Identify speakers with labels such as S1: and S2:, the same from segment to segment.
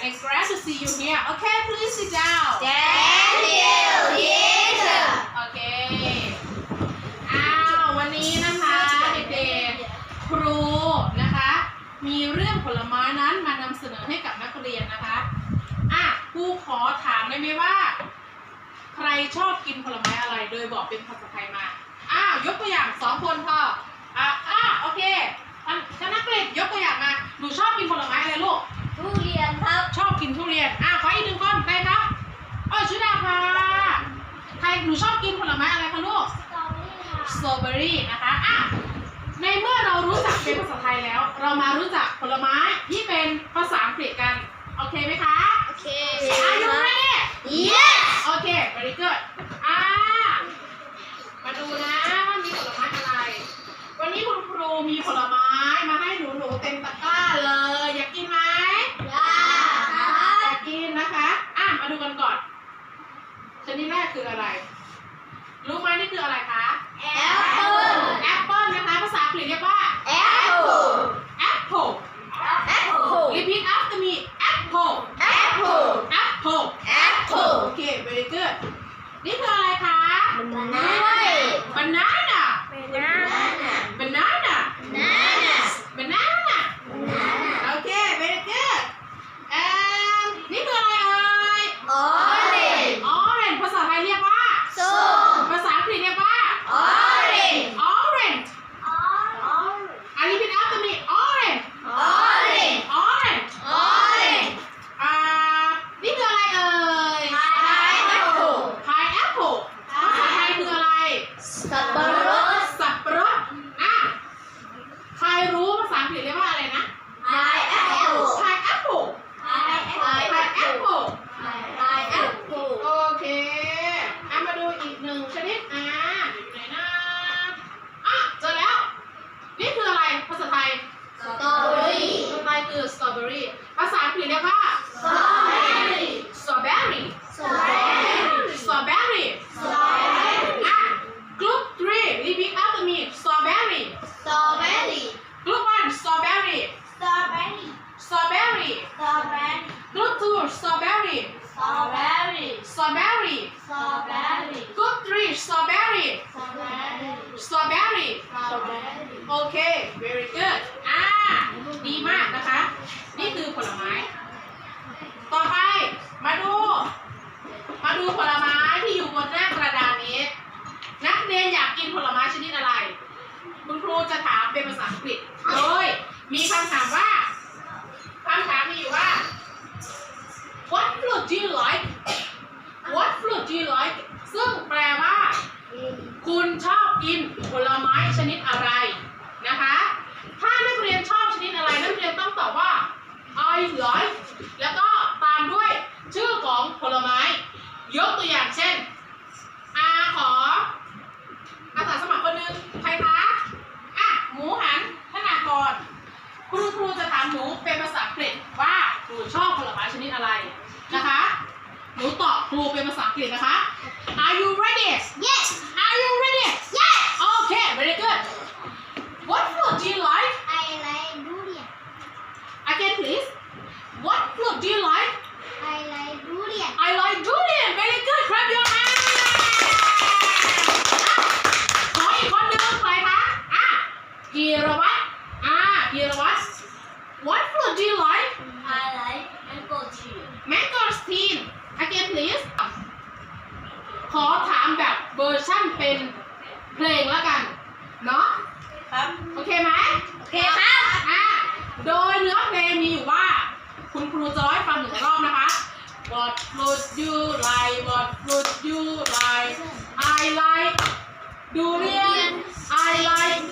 S1: and I'm glad to see you here okay please sit down
S2: Thank you, teacher.
S1: โอเค อ้าว วันนี้นะคะเด็กๆ ครูนะคะ มีเรื่องผลไม้นั้นมานำเสนอให้กับนักเรียนนะคะ อะครูขอถามได้ไหมว่า ใครชอบกินผลไม้อะไร โดยบอกเป็นภาษาไทยมา อ้าว ยกตัวอย่างสองคนพออะอะโอเค กินผลไม้อะไร
S2: คะ
S1: ลูก สตรอเบอรี่นะคะอะในเมื่อเรารู้จักเป็นภาษาไทยแล้ว เรามารู้จักผลไม้ที่เป็นภาษาอังกฤษกัน โอเคไหมคะ
S2: โอเค
S1: Are you ready
S2: Yes
S1: โอเค very good อ่ามาดูนะ ผลไม้ที่อยู่
S2: บ
S1: นหน้ากระดานนี้ นักเรียนอยากกินผลไม้ชนิดอะไร คุณครูจะถามเป็นภาษาอังกฤษ โดยมีคำถามว่าคำถามมีอยู่ว่า What fruit do you like What fruit do you like ซึ่งแปลว่า คุณชอบกินผลไม้ชนิดอะไรนะคะ ถ้านักเรียนชอบชนิดอะไร นักเรียนต้องตอบว่า I like แล้วก็ตามด้วยชื่อของผลไม้ ยกตัวอย่างเช่นอาขออาสาสมัครคนหนึ่งใครคะอะหมูหันธนากรคุณครูจะถามหนูเป็นภาษาอังกฤษว่าหนูชอบผลไม้ชนิดอะไรนะคะ หนูตอบครูเป็นภาษาอังกฤษนะคะ Are you ready
S2: Yes
S1: Are you ready
S2: Yes
S1: Okay very good What fruit do you like
S2: I like durian
S1: Again please What fruit do you like
S2: I like durian
S1: I like durian very good clap your hands อะขออีกคนหนึ่งใครคะอะกีรวัตรอะกีรวัตร What fruit do you like
S2: I like mango tree
S1: Mangosteen Again please ขอถามแบบเวอร์ชั่นเป็นเพลงแล้วกัน เนาะ
S2: ครับ
S1: โอเคไหม
S2: โอเคครับ
S1: อะ โดยเนื้อเพลงมีอยู่ว่า คุณครูจะร้อยฟังหนึ่งรอบนะคะ What fruit you like What fruit you like I like durian I like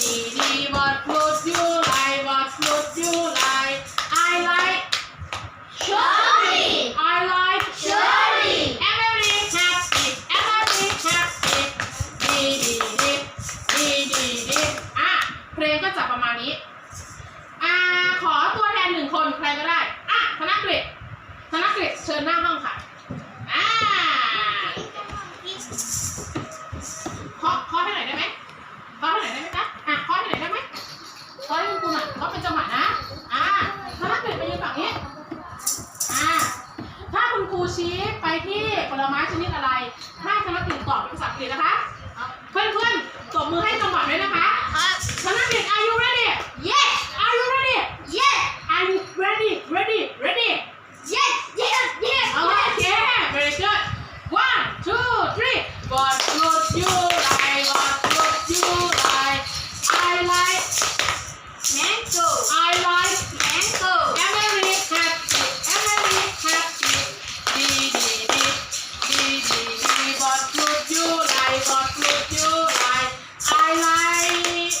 S1: Judy, what clothes you like? What clothes you like? I like shopping. I like shopping. Everybody taps it. Everybody taps it. Dee dee dee dee dee อะเพลงก็จะประมาณนี้ อ่าขอตัวแทนหนึ่งคนใครก็ได้ อะธนกฤษธนกฤษเชิญหน้าห้อง I got would you like I like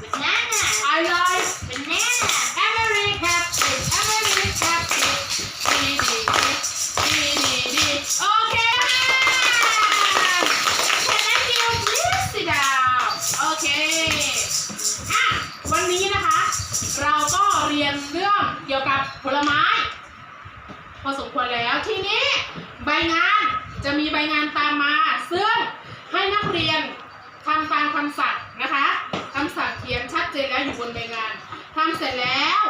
S2: banana
S1: I like
S2: banana
S1: Emily happy Emily happy D D D D D D Okay Can you please sit down Okay อะวันนี้นะคะ เราก็เรียนเรื่องเกี่ยวกับผลไม้ พอสมควรแล้วทีนี้ใบงานจะมีใบงานตามมาซึ่ง นักเรียนทำตามคำสั่งนะคะคำสั่งเขียนชัดเจนแล้วอยู่บนใบงานทำเสร็จแล้ว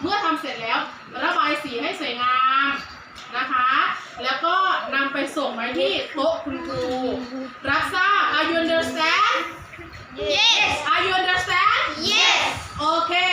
S1: เมื่อทำเสร็จแล้วระบายสีให้สวยงามนะคะ แล้วก็นำไปส่งไว้ที่โต๊ะคุณครูรับทราบ Are you understand
S2: yes
S1: Are you understand
S2: yes
S1: Okay